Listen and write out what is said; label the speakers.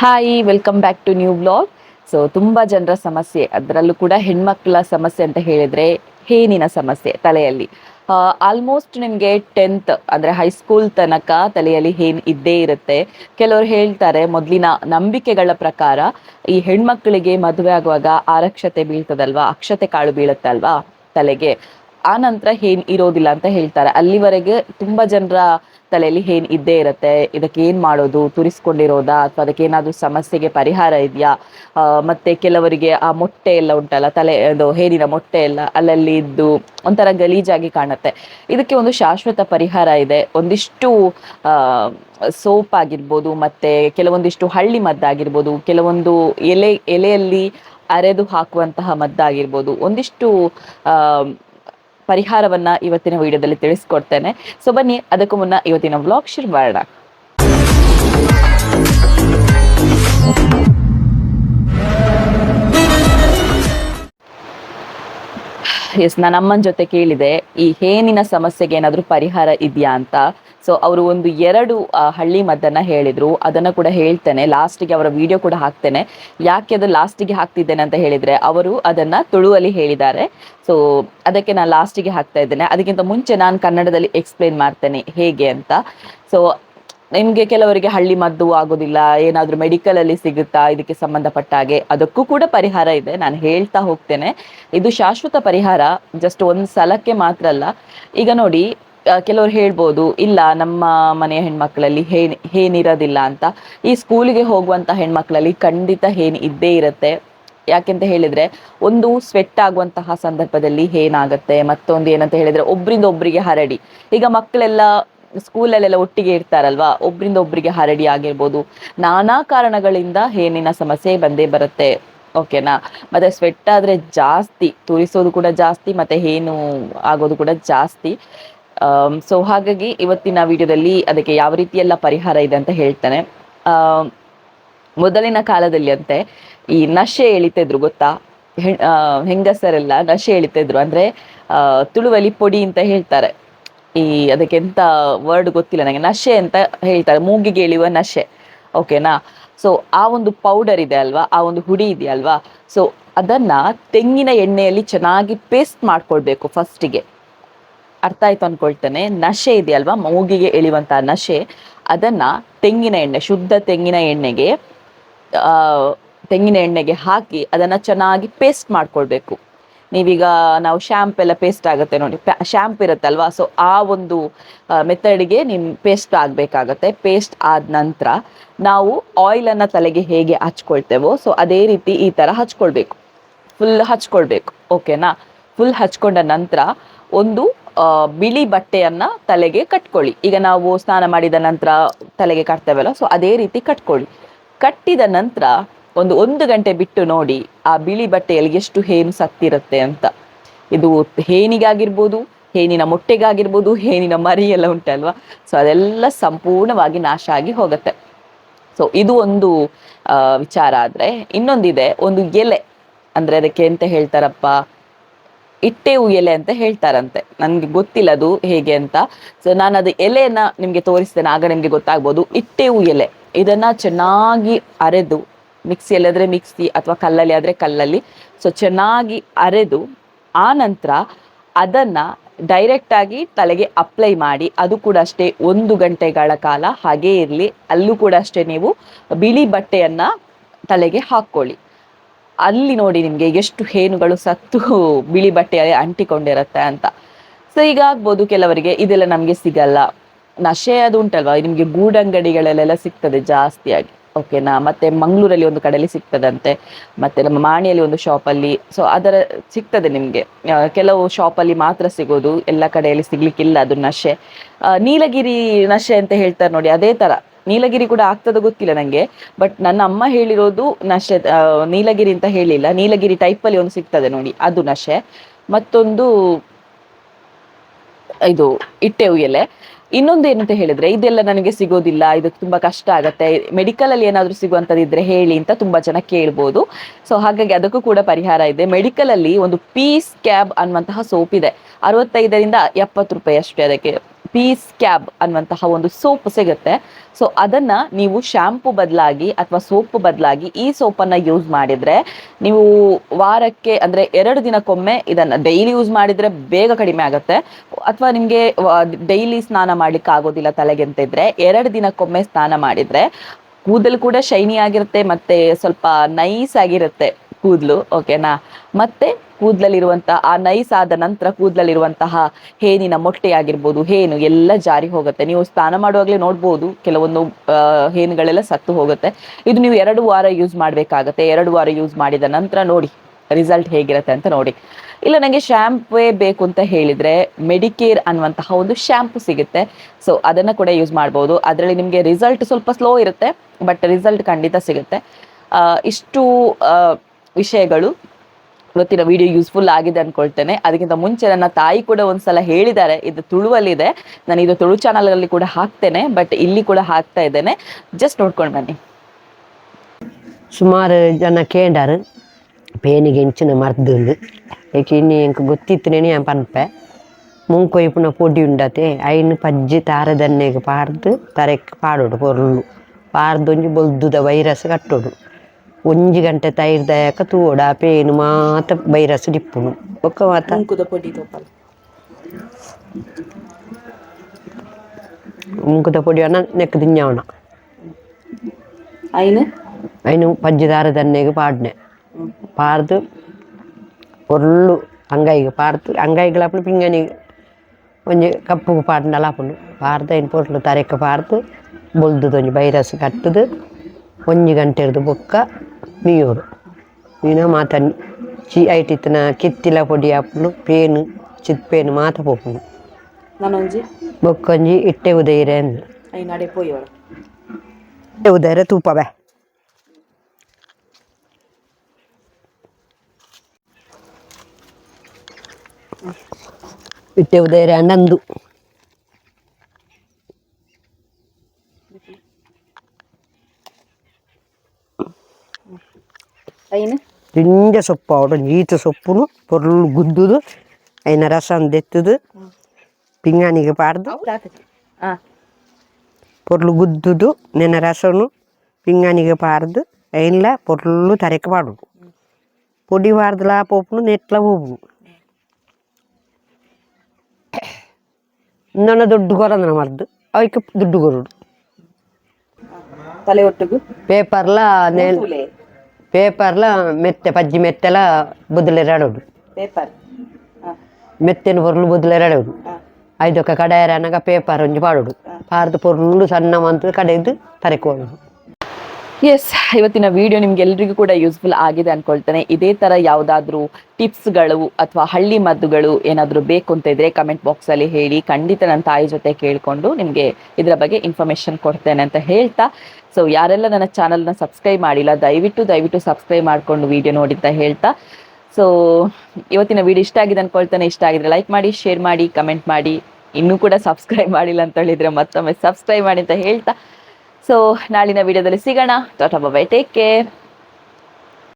Speaker 1: Hi welcome back to new blog so ತುಂಬ ಜನರ ಸಮಸ್ಯೆ, ಅದರಲ್ಲೂ ಕೂಡ ಹೆಣ್ಮಕ್ಳ ಸಮಸ್ಯೆ ಅಂತ ಹೇಳಿದರೆ ಹೇನಿನ ಸಮಸ್ಯೆ ತಲೆಯಲ್ಲಿ? ಆಲ್ಮೋಸ್ಟ್ ನಿಮಗೆ ಟೆಂತ್ ಅಂದರೆ ಹೈಸ್ಕೂಲ್ ತನಕ ತಲೆಯಲ್ಲಿ ಹೇನ್ ಇದ್ದೇ ಇರುತ್ತೆ. ಕೆಲವರು ಹೇಳ್ತಾರೆ, ಮೊದಲಿನ ನಂಬಿಕೆಗಳ ಪ್ರಕಾರ ಈ ಹೆಣ್ಮಕ್ಳಿಗೆ ಮದುವೆ ಆಗುವಾಗ ಆರಕ್ಷತೆ ಬೀಳ್ತದಲ್ವಾ? ಅಕ್ಷತೆ ಕಾಳು ಬೀಳುತ್ತಲ್ವಾ ತಲೆಗೆ? ಆ ನಂತರ ಏನ್ ಇರೋದಿಲ್ಲ ಅಂತ ಹೇಳ್ತಾರೆ. ಅಲ್ಲಿವರೆಗೆ ತುಂಬಾ ಜನರ ತಲೆಯಲ್ಲಿ ಹೇನ್ ಇದ್ದೇ ಇರುತ್ತೆ, ಇದಕ್ಕೆ ಏನ್ ಮಾಡೋದು, ತುರಿಸ್ಕೊಂಡಿರೋದಾ, ಅಥವಾ ಅದಕ್ಕೆ ಏನಾದ್ರೂ ಸಮಸ್ಯೆಗೆ ಪರಿಹಾರ ಇದೆಯಾ? ಮತ್ತೆ ಕೆಲವರಿಗೆ ಆ ಮೊಟ್ಟೆ ಎಲ್ಲ ಉಂಟಲ್ಲ, ತಲೆ, ಅದು ಹೇರಿನ ಮೊಟ್ಟೆ ಎಲ್ಲ ಅಲ್ಲಲ್ಲಿ ಇದ್ದು ಒಂಥರ ಗಲೀಜಾಗಿ ಕಾಣುತ್ತೆ. ಇದಕ್ಕೆ ಒಂದು ಶಾಶ್ವತ ಪರಿಹಾರ ಇದೆ. ಒಂದಿಷ್ಟು ಸೋಪ್ ಆಗಿರ್ಬೋದು, ಮತ್ತೆ ಕೆಲವೊಂದಿಷ್ಟು ಹಳ್ಳಿ ಮದ್ದಾಗಿರ್ಬೋದು, ಕೆಲವೊಂದು ಎಲೆ, ಎಲೆಯಲ್ಲಿ ಅರೆದು ಹಾಕುವಂತಹ ಮದ್ದಾಗಿರ್ಬೋದು, ಒಂದಿಷ್ಟು ಪರಿಹಾರವನ್ನ ಇವತ್ತಿನ ವಿಡಿಯೋದಲ್ಲಿ ತಿಳಿಸ್ಕೊಡ್ತೇನೆ. ಸೊ ಬನ್ನಿ ಅದಕ್ಕೂ ಮುನ್ನ ಇವತ್ತಿನ ವ್ಲಾಗ್ ಶುರು ಮಾಡೋಣ. ಎಸ್ ನಾನು ಅಮ್ಮನ ಜೊತೆ ಕೇಳಿದೆ. ಈ ಹೇನಿನ ಸಮಸ್ಯೆಗೆ ಏನಾದರೂ ಪರಿಹಾರ ಇದೆಯಾ ಅಂತ. ಸೊ ಅವರು ಒಂದು ಎರಡು ಹಳ್ಳಿ ಮದ್ದನ್ನು ಹೇಳಿದ್ರು. ಅದನ್ನ ಕೂಡ ಹೇಳ್ತೇನೆ. ಲಾಸ್ಟಿಗೆ ಅವರ ವಿಡಿಯೋ ಕೂಡ ಹಾಕ್ತೇನೆ. ಯಾಕೆ ಅದು ಲಾಸ್ಟಿಗೆ ಹಾಕ್ತಿದ್ದೇನೆ ಅಂತ ಹೇಳಿದ್ರೆ, ಅವರು ಅದನ್ನ ತುಳುವಲ್ಲಿ ಹೇಳಿದ್ದಾರೆ. ಸೊ ಅದಕ್ಕೆ ನಾನು ಲಾಸ್ಟಿಗೆ ಹಾಕ್ತಾ ಇದ್ದೇನೆ. ಅದಕ್ಕಿಂತ ಮುಂಚೆ ನಾನು ಕನ್ನಡದಲ್ಲಿ ಎಕ್ಸ್ಪ್ಲೇನ್ ಮಾಡ್ತೇನೆ ಹೇಗೆ ಅಂತ. ಸೊ ನಿಮ್ಗೆ ಕೆಲವರಿಗೆ ಹಳ್ಳಿ ಮದ್ದು ಆಗೋದಿಲ್ಲ, ಏನಾದ್ರೂ ಮೆಡಿಕಲ್ ಅಲ್ಲಿ ಸಿಗುತ್ತಾ, ಇದಕ್ಕೆ ಸಂಬಂಧಪಟ್ಟ ಹಾಗೆ, ಅದಕ್ಕೂ ಕೂಡ ಪರಿಹಾರ ಇದೆ. ನಾನು ಹೇಳ್ತಾ ಹೋಗ್ತೇನೆ. ಇದು ಶಾಶ್ವತ ಪರಿಹಾರ ಜಸ್ಟ್ ಒಂದ್ ಸಲಕ್ಕೆ ಮಾತ್ರ ಅಲ್ಲ. ಈಗ ನೋಡಿ ಕೆಲವರು ಹೇಳ್ಬೋದು, ಇಲ್ಲ, ನಮ್ಮ ಮನೆಯ ಹೆಣ್ಮಕ್ಳಲ್ಲಿ ಹೇನ್ ಹೇನಿರೋದಿಲ್ಲ ಅಂತ. ಈ ಸ್ಕೂಲಿಗೆ ಹೋಗುವಂತ ಹೆಣ್ಮಕ್ಳಲ್ಲಿ ಖಂಡಿತ ಹೇನ್ ಇದ್ದೇ ಇರುತ್ತೆ. ಯಾಕೆಂತ ಹೇಳಿದ್ರೆ, ಒಂದು ಸ್ವೆಟ್ ಆಗುವಂತಹ ಸಂದರ್ಭದಲ್ಲಿ ಏನಾಗುತ್ತೆ, ಮತ್ತೊಂದು ಏನಂತ ಹೇಳಿದ್ರೆ, ಒಬ್ರಿಂದ ಒಬ್ಬರಿಗೆ ಹರಡಿ. ಈಗ ಮಕ್ಕಳೆಲ್ಲ ಸ್ಕೂಲಲ್ಲೆಲ್ಲ ಒಟ್ಟಿಗೆ ಇರ್ತಾರಲ್ವಾ? ಒಬ್ರಿಂದ ಒಬ್ರಿಗೆ ಹರಡಿ ಆಗಿರ್ಬೋದು. ನಾನಾ ಕಾರಣಗಳಿಂದ ಹೇನಿನ ಸಮಸ್ಯೆ ಬಂದೇ ಬರುತ್ತೆ. ಓಕೆನಾ? ಮತ್ತೆ ಸ್ವೆಟ್ ಆದರೆ ಜಾಸ್ತಿ, ತುರಿಸೋದು ಕೂಡ ಜಾಸ್ತಿ, ಮತ್ತೆ ಏನು ಆಗೋದು ಕೂಡ ಜಾಸ್ತಿ. ಸೊ ಹಾಗಾಗಿ ಇವತ್ತಿನ ವಿಡಿಯೋದಲ್ಲಿ ಅದಕ್ಕೆ ಯಾವ ರೀತಿಯೆಲ್ಲ ಪರಿಹಾರ ಇದೆ ಅಂತ ಹೇಳ್ತಾನೆ. ಮೊದಲಿನ ಕಾಲದಲ್ಲಿ ಅಂತೆ, ಈ ನಶೆ ಎಳಿತಿದ್ರು ಗೊತ್ತಾ? ಹೆಂಗಸರೆಲ್ಲ ನಶೆ ಎಳಿತಿದ್ರು ಅಂದ್ರೆ ತುಳುವಲಿ ಪೊಡಿ ಅಂತ ಹೇಳ್ತಾರೆ. ಈ ಅದಕ್ಕೆ ಎಂತ ವರ್ಡ್ ಗೊತ್ತಿಲ್ಲ ನನಗೆ ನಶೆ ಅಂತ ಹೇಳ್ತಾರೆ. ಮೂಗಿಗೆ ಇಳಿಯುವ ನಶೆ. ಓಕೆನಾ ಸೊ ಆ ಒಂದು ಪೌಡರ್ ಇದೆ ಅಲ್ವಾ? ಆ ಒಂದು ಹುಡಿ ಇದೆ ಅಲ್ವಾ? ಸೊ ಅದನ್ನ ತೆಂಗಿನ ಎಣ್ಣೆಯಲ್ಲಿ ಚೆನ್ನಾಗಿ ಪೇಸ್ಟ್ ಮಾಡ್ಕೊಳ್ಬೇಕು ಫಸ್ಟಿಗೆ ಅರ್ಥ ಆಯ್ತು ಅನ್ಕೊಳ್ತೇನೆ. ನಶೆ ಇದೆಯಲ್ವಾ ಮೂಗಿಗೆ ಇಳಿಯುವಂತಹ ನಶೆ. ಅದನ್ನ ತೆಂಗಿನ ಎಣ್ಣೆ, ಶುದ್ಧ ತೆಂಗಿನ ಎಣ್ಣೆಗೆ ತೆಂಗಿನ ಎಣ್ಣೆಗೆ ಹಾಕಿ ಅದನ್ನ ಚೆನ್ನಾಗಿ ಪೇಸ್ಟ್ ಮಾಡ್ಕೊಳ್ಬೇಕು. ನೀವೀಗ ನಾವು ಶ್ಯಾಂಪ್ ಎಲ್ಲ ಪೇಸ್ಟ್ ಆಗುತ್ತೆ ನೋಡಿ. ಶ್ಯಾಂಪ್ ಇರುತ್ತಲ್ವಾ? ಸೊ ಆ ಒಂದು ಮೆಥಡ್ಗೆ ನಿಮ್ಮ ಪೇಸ್ಟ್ ಆಗಬೇಕಾಗತ್ತೆ. ಪೇಸ್ಟ್ ಆದ ನಂತರ ನಾವು ಆಯಿಲನ್ನು ತಲೆಗೆ ಹೇಗೆ ಹಚ್ಕೊಳ್ತೇವೋ ಸೊ ಅದೇ ರೀತಿ ಈ ಥರ ಹಚ್ಕೊಳ್ಬೇಕು. ಫುಲ್ ಹಚ್ಕೊಳ್ಬೇಕು ಓಕೆನಾ ಫುಲ್ ಹಚ್ಕೊಂಡ ನಂತರ ಒಂದು ಬಿಳಿ ಬಟ್ಟೆಯನ್ನು ತಲೆಗೆ ಕಟ್ಕೊಳ್ಳಿ. ಈಗ ನಾವು ಸ್ನಾನ ಮಾಡಿದ ನಂತರ ತಲೆಗೆ ಕಟ್ತೇವಲ್ಲ ಸೊ ಅದೇ ರೀತಿ ಕಟ್ಕೊಳ್ಳಿ. ಕಟ್ಟಿದ ನಂತರ ಒಂದು ಒಂದು ಗಂಟೆ ಬಿಟ್ಟು ನೋಡಿ ಆ ಬಿಳಿ ಬಟ್ಟೆಯಲ್ಲಿ ಎಷ್ಟು ಹೇನು ಸತ್ತಿರುತ್ತೆ ಅಂತ. ಇದು ಹೇನಿಗಾಗಿರ್ಬೋದು, ಹೇನಿನ ಮೊಟ್ಟೆಗಾಗಿರ್ಬೋದು, ಹೇನಿನ ಮರಿ ಎಲ್ಲ ಉಂಟಲ್ವಾ? ಸೊ ಅದೆಲ್ಲ ಸಂಪೂರ್ಣವಾಗಿ ನಾಶ ಆಗಿ ಹೋಗುತ್ತೆ. ಸೊ ಇದು ಒಂದು ವಿಚಾರ ಆದರೆ ಇನ್ನೊಂದಿದೆ, ಒಂದು ಎಲೆ. ಅಂದರೆ ಅದಕ್ಕೆ ಎಂತ ಹೇಳ್ತಾರಪ್ಪ? ಇಟ್ಟೆವು ಎಲೆ ಅಂತ ಹೇಳ್ತಾರಂತೆ. ನನಗೆ ಗೊತ್ತಿಲ್ಲ ಅದು ಹೇಗೆ ಅಂತ. ಸೊ ನಾನು ಅದು ಎಲೆಯನ್ನು ನಿಮಗೆ ತೋರಿಸ್ತೇನೆ, ಆಗ ನಿಮಗೆ ಗೊತ್ತಾಗ್ಬೋದು. ಇಟ್ಟೆವು ಎಲೆ. ಇದನ್ನ ಚೆನ್ನಾಗಿ ಅರೆದು ಮಿಕ್ಸಿಯಲ್ಲಿ ಆದರೆ ಮಿಕ್ಸಿ ಅಥವಾ ಕಲ್ಲಲ್ಲಿ ಆದರೆ ಕಲ್ಲಲ್ಲಿ. ಸೊ ಚೆನ್ನಾಗಿ ಅರೆದು ಆ ನಂತರ ಅದನ್ನು ಡೈರೆಕ್ಟಾಗಿ ತಲೆಗೆ ಅಪ್ಲೈ ಮಾಡಿ, ಅದು ಕೂಡ ಅಷ್ಟೇ ಒಂದು ಗಂಟೆಗಳ ಕಾಲ ಹಾಗೇ ಇರಲಿ. ಅಲ್ಲೂ ಕೂಡ ಅಷ್ಟೇ ನೀವು ಬಿಳಿ ಬಟ್ಟೆಯನ್ನು ತಲೆಗೆ ಹಾಕ್ಕೊಳ್ಳಿ. ಅಲ್ಲಿ ನೋಡಿ ನಿಮಗೆ ಎಷ್ಟು ಹೇನುಗಳು ಸತ್ತು ಬಿಳಿ ಬಟ್ಟೆಯಲ್ಲಿ ಅಂಟಿಕೊಂಡಿರುತ್ತೆ ಅಂತ. ಸೊ ಈಗ ಆಗ್ಬೋದು ಕೆಲವರಿಗೆ, ಇದೆಲ್ಲ ನಮಗೆ ಸಿಗಲ್ಲ. ನಶೆ ಅದು ಉಂಟಲ್ವಾ? ನಿಮಗೆ ಗೂಡಂಗಡಿಗಳಲ್ಲೆಲ್ಲ ಸಿಗ್ತದೆ ಜಾಸ್ತಿಯಾಗಿ. ಓಕೆನಾ ಮತ್ತೆ ಮಂಗಳೂರಲ್ಲಿ ಒಂದು ಕಡೆಯಲ್ಲಿ ಸಿಗ್ತದಂತೆ. ಮತ್ತೆ ನಮ್ಮ ಮಾಣಿಯಲ್ಲಿ ಒಂದು ಶಾಪಲ್ಲಿ ಸೊ ಅದರ ಸಿಗ್ತದೆ ನಿಮಗೆ. ಕೆಲವು ಶಾಪಲ್ಲಿ ಮಾತ್ರ ಸಿಗೋದು. ಎಲ್ಲ ಕಡೆಯಲ್ಲಿ ಸಿಗ್ಲಿಕ್ಕಿಲ್ಲ ಅದು ನಶೆ. ನೀಲಗಿರಿ ನಶೆ ಅಂತ ಹೇಳ್ತಾರೆ ನೋಡಿ, ಅದೇ ತರ. ನೀಲಗಿರಿ ಕೂಡ ಆಗ್ತದ ಗೊತ್ತಿಲ್ಲ ನಂಗೆ. ಬಟ್ ನನ್ನ ಅಮ್ಮ ಹೇಳಿರೋದು ನಶೆ ನೀಲಗಿರಿ ಅಂತ ಹೇಳಿಲ್ಲ. ನೀಲಗಿರಿ ಟೈಪ್ ಅಲ್ಲಿ ಒಂದು ಸಿಗ್ತದೆ ನೋಡಿ, ಅದು ನಶೆ. ಮತ್ತೊಂದು, ಇದು, ಇಟ್ಟೆ ಎಲೆ ಇನ್ನೊಂದು ಏನಂತ ಹೇಳಿದ್ರೆ, ಇದೆಲ್ಲ ನನಗೆ ಸಿಗೋದಿಲ್ಲ, ಇದು ತುಂಬಾ ಕಷ್ಟ ಆಗತ್ತೆ ಮೆಡಿಕಲ್ ಅಲ್ಲಿ ಏನಾದ್ರು ಸಿಗುವಂತದಿದ್ರೆ ಹೇಳಿ ಅಂತ ತುಂಬಾ ಜನ ಕೇಳ್ಬೋದು. ಸೊ ಹಾಗಾಗಿ ಅದಕ್ಕೂ ಕೂಡ ಪರಿಹಾರ ಇದೆ. ಮೆಡಿಕಲ್ ಅಲ್ಲಿ ಒಂದು ಪೀಸ್ ಕ್ಯಾಬ್ ಅನ್ನುವಂತಹ ಸೋಪ್ ಇದೆ. ಅರವತ್ತೈದರಿಂದ ಎಪ್ಪತ್ತು ರೂಪಾಯಿ ಅಷ್ಟೇ ಅದಕ್ಕೆ. ಪೀಸ್ ಕ್ಯಾಬ್ ಅನ್ನುವಂತಹ ಒಂದು ಸೋಪ್ ಸಿಗುತ್ತೆ. ಸೊ ಅದನ್ನ ನೀವು ಶ್ಯಾಂಪು ಬದಲಾಗಿ ಅಥವಾ ಸೋಪ್ ಬದಲಾಗಿ ಈ ಸೋಪನ್ನ ಯೂಸ್ ಮಾಡಿದ್ರೆ ನೀವು ವಾರಕ್ಕೆ ಅಂದ್ರೆ ಎರಡು ದಿನಕ್ಕೊಮ್ಮೆ ಇದನ್ನ ಡೈಲಿ ಯೂಸ್ ಮಾಡಿದ್ರೆ ಬೇಗ ಕಡಿಮೆ ಆಗುತ್ತೆ. ಅಥವಾ ನಿಮಗೆ ಡೈಲಿ ಸ್ನಾನ ಮಾಡ್ಲಿಕ್ಕೆ ಆಗೋದಿಲ್ಲ ತಲೆಗೆ ಅಂತ ಇದ್ರೆ ಎರಡು ದಿನಕ್ಕೊಮ್ಮೆ ಸ್ನಾನ ಮಾಡಿದ್ರೆ ಕೂದಲು ಕೂಡ ಶೈನಿ ಆಗಿರುತ್ತೆ ಮತ್ತೆ ಸ್ವಲ್ಪ ನೈಸ್ ಆಗಿರುತ್ತೆ. ಕೂದಲು ಓಕೆನಾ ಮತ್ತೆ ಕೂದಲಲ್ಲಿರುವಂತಹ ಆ ನೈಸ್ ಆದ ನಂತರ ಕೂದಲಲ್ಲಿರುವಂತಹ ಹೇನಿನ ಮೊಟ್ಟೆ ಆಗಿರ್ಬೋದು ಹೇನು ಎಲ್ಲ ಜಾರಿ ಹೋಗುತ್ತೆ. ನೀವು ಸ್ನಾನ ಮಾಡುವಾಗಲೇ ನೋಡ್ಬೋದು, ಕೆಲವೊಂದು ಹೇನುಗಳೆಲ್ಲ ಸತ್ತು ಹೋಗುತ್ತೆ. ಇದು ನೀವು ಎರಡು ವಾರ ಯೂಸ್ ಮಾಡಬೇಕಾಗತ್ತೆ. ಎರಡು ವಾರ ಯೂಸ್ ಮಾಡಿದ ನಂತರ ನೋಡಿ ರಿಸಲ್ಟ್ ಹೇಗಿರುತ್ತೆ ಅಂತ ನೋಡಿ. ಇಲ್ಲ ನನಗೆ ಶ್ಯಾಂಪೇ ಬೇಕು ಅಂತ ಹೇಳಿದ್ರೆ ಮೆಡಿಕೇರ್ ಅನ್ನುವಂತಹ ಒಂದು ಶ್ಯಾಂಪು ಸಿಗುತ್ತೆ. ಸೊ ಅದನ್ನು ಕೂಡ ಯೂಸ್ ಮಾಡ್ಬೋದು. ಅದರಲ್ಲಿ ನಿಮಗೆ ರಿಸಲ್ಟ್ ಸ್ವಲ್ಪ ಸ್ಲೋ ಇರುತ್ತೆ ಬಟ್ ರಿಸಲ್ಟ್ ಖಂಡಿತ ಸಿಗುತ್ತೆ. ಇಷ್ಟು ವಿಷಯಗಳು ಇವತ್ತಿನ ವಿಡಿಯೋ ಯೂಸ್ಫುಲ್ ಆಗಿದೆ ಅನ್ಕೊಳ್ತೇನೆ. ಅದಕ್ಕಿಂತ ಮುಂಚೆ ನನ್ನ ತಾಯಿ ಕೂಡ ಒಂದ್ಸಲ ಹೇಳಿದ್ದಾರೆ, ಇದು ತುಳುವಲ್ಲಿದೆ. ನಾನು ಇದು ತುಳು ಚಾನಲಲ್ಲಿ ಕೂಡ ಹಾಕ್ತೇನೆ ಬಟ್ ಇಲ್ಲಿ ಕೂಡ ಹಾಕ್ತಾ ಇದ್ದೇನೆ. ಜಸ್ಟ್ ನೋಡ್ಕೊಂಡು ಬನ್ನಿ.
Speaker 2: ಸುಮಾರು ಜನ ಕೇಂಡಾರು ಪೇನಿಗೆ ಹೆಂಚಿನ ಮರ್ದು ಏಕೆ ಇನ್ನು ಎಂಕ್ ಗೊತ್ತಿತ್ತನೇ ഞാൻ ಪನ್ಪೆ. ಮುಂಕೊಯ್ಪುನ ಪೊಡಿ ಉಂಡತೆ, ಐನು ಪಜ್ಜಿ ತಾರದನ್ನೆಗೆ ಪಾರ್ದು ತರೆಕ್ ಪಾಡೋಡು ಪೊರ್ಲು. ಪಾರ್ದೊಂಜಿ ಬೊಲ್ದುದ ವೈರಸ್ ಕಟ್ಟೋಡು. ಒಂಜಿ ಗಂಟೆ ತೈರ್ದಾಯಕ ತೂಡ ಪೇನು ಮಾತ ಬೈರಸು ಡಿಪ್ಪುನು ಬೊಕ್ಕ ಮಾತ
Speaker 1: ಮುಂಕುದ ಪೊಡಿ ತೋಪಲ
Speaker 2: ಮುಂಕುದ ಪೊಡಿ ಅಣ್ಣ ನೆಕ್ಕ ದಿಂಜಾವಣ
Speaker 1: ಅಯ್ನು
Speaker 2: ಅಯ್ನು ಪಂಚದಾರ ದನ್ನೆಗೆ ಪಾಡ್ನೆ ಪಾರ್ದು பொருள் அங்காய்க்கு பார்த்து அங்காய்க்கலாப்புனு பிங்கனி கொஞ்சம் கப்புக்கு பாட்டு நல்லா பண்ணு பார்த்து என் பொருள் தரைக்க பார்த்து பொழுது கொஞ்சம் வைரஸ் கட்டுது. ಒಂಜಿ ಗಂಟೆ ಇರ್ದು ಬೊಕ್ಕ ಮೀಯೋಡು ನೀನು ಮಾತ ಚಿ ಐಟಿತ್ತಿನ ಕಿತ್ತಿಲ ಪೊಡಿ ಆಪುಂಡು ಪೇನು ಚಿತ್ಪೇನು ಮಾತ ಪೋಪುಂಡು.
Speaker 1: ನಾನೊಂಜಿ
Speaker 2: ಬೊಕ್ಕೊಂಜಿ ಇಟ್ಟೆ ಉದೈರೆ ಅಂದು
Speaker 1: ಪೋಯೋಳ
Speaker 2: ಇಟ್ಟೆ ಉದೈರೆ ತೂಪವೆ. ಇಟ್ಟೆ ಉದಯರೆ ನಂದು
Speaker 1: ಐನು
Speaker 2: ದಿಂಜ ಸೊಪ್ಪು ಅವಡು ಈತ ಸೊಪ್ಪುನು ಪೊರ್ಲು ಗುದ್ದುದು ಐನ ರಸನ್ ದೆತ್ತುದು ಪಿಂಗಾಣಿಗೆ ಪಾಡ್ದು
Speaker 1: ಹಾ
Speaker 2: ಪೊರ್ಲು ಗುದ್ದುದು ನೆನ ರಸನು ಪಿಂಗಾಣಿಗೆ ಪಾರ್ದು ಐನ್ಲ ಪೊರ್ಲು ತರೆಕ ಪಾಡುದು పొడి వారదలా పోపును నెట్ల పోపు ನನ್ನ ದುಡ್ಡು ಕೊರಂದ್ರ ಮಾಡ್ದು ಅವಕ್ಕೆ ದುಡ್ಡು ಕೊರುಡು
Speaker 1: ತಲೆ ಒಟ್ಟಿಗೂ
Speaker 2: ಪೇಪರ್ಲ ನೇಲ್ ಪೇಪರ್ಲ ಮೆತ್ತೆ ಪಜ್ಜಿ ಮೆತ್ತೆಲ ಬುದಲೆರಾಡೋಡು
Speaker 1: ಪೇಪರ್
Speaker 2: ಮೆತ್ತೆನ ಪೊರ್ಲು ಬುದಲೆರಾಡೋಡು ಐದೊಕ್ಕ ಕಡೆಯರ ಅನ್ನಗ ಪೇಪರ್ ಒಂಜಿ ಪಾಡೋಡು ಪಾರ್ದು ಪೊರ್ಲು ಸಣ್ಣ ಮಂತು ಕಡೆದು ತರೆಕೋಡು
Speaker 1: ಎಸ್ ಇವತ್ತಿನ ವಿಡಿಯೋ ನಿಮ್ಗೆ ಎಲ್ರಿಗೂ ಕೂಡ ಯೂಸ್ಫುಲ್ ಆಗಿದೆ ಅನ್ಕೊಳ್ತೇನೆ. ಇದೇ ತರ ಯಾವುದಾದ್ರೂ ಟಿಪ್ಸ್ಗಳು ಅಥವಾ ಹಳ್ಳಿ ಮದ್ದುಗಳು ಏನಾದರೂ ಬೇಕು ಅಂತ ಇದ್ರೆ ಕಮೆಂಟ್ ಬಾಕ್ಸ್ ಅಲ್ಲಿ ಹೇಳಿ. ಖಂಡಿತ ನನ್ನ ತಾಯಿ ಜೊತೆ ಕೇಳಿಕೊಂಡು ನಿಮಗೆ ಇದರ ಬಗ್ಗೆ ಇನ್ಫಾರ್ಮೇಶನ್ ಕೊಡ್ತೇನೆ ಅಂತ ಹೇಳ್ತಾ. ಸೊ ಯಾರೆಲ್ಲ ನನ್ನ ಚಾನಲ್ನ ಸಬ್ಸ್ಕ್ರೈಬ್ ಮಾಡಿಲ್ಲ, ದಯವಿಟ್ಟು ದಯವಿಟ್ಟು ಸಬ್ಸ್ಕ್ರೈಬ್ ಮಾಡಿಕೊಂಡು ವಿಡಿಯೋ ನೋಡಿ ಅಂತ ಹೇಳ್ತಾ. ಸೊ ಇವತ್ತಿನ ವಿಡಿಯೋ ಇಷ್ಟ ಆಗಿದೆ ಅನ್ಕೊಳ್ತೇನೆ. ಇಷ್ಟ ಆಗಿದ್ರೆ ಲೈಕ್ ಮಾಡಿ ಶೇರ್ ಮಾಡಿ ಕಮೆಂಟ್ ಮಾಡಿ. ಇನ್ನೂ ಕೂಡ ಸಬ್ಸ್ಕ್ರೈಬ್ ಮಾಡಿಲ್ಲ ಅಂತ ಹೇಳಿದ್ರೆ ಮತ್ತೊಮ್ಮೆ ಸಬ್ಸ್ಕ್ರೈಬ್ ಮಾಡಿ ಅಂತ ಹೇಳ್ತಾ. ಸೊ ನಾಳಿನ ವಿಡಿಯೋದಲ್ಲಿ ಸಿಗೋಣ. Tata bye-bye take care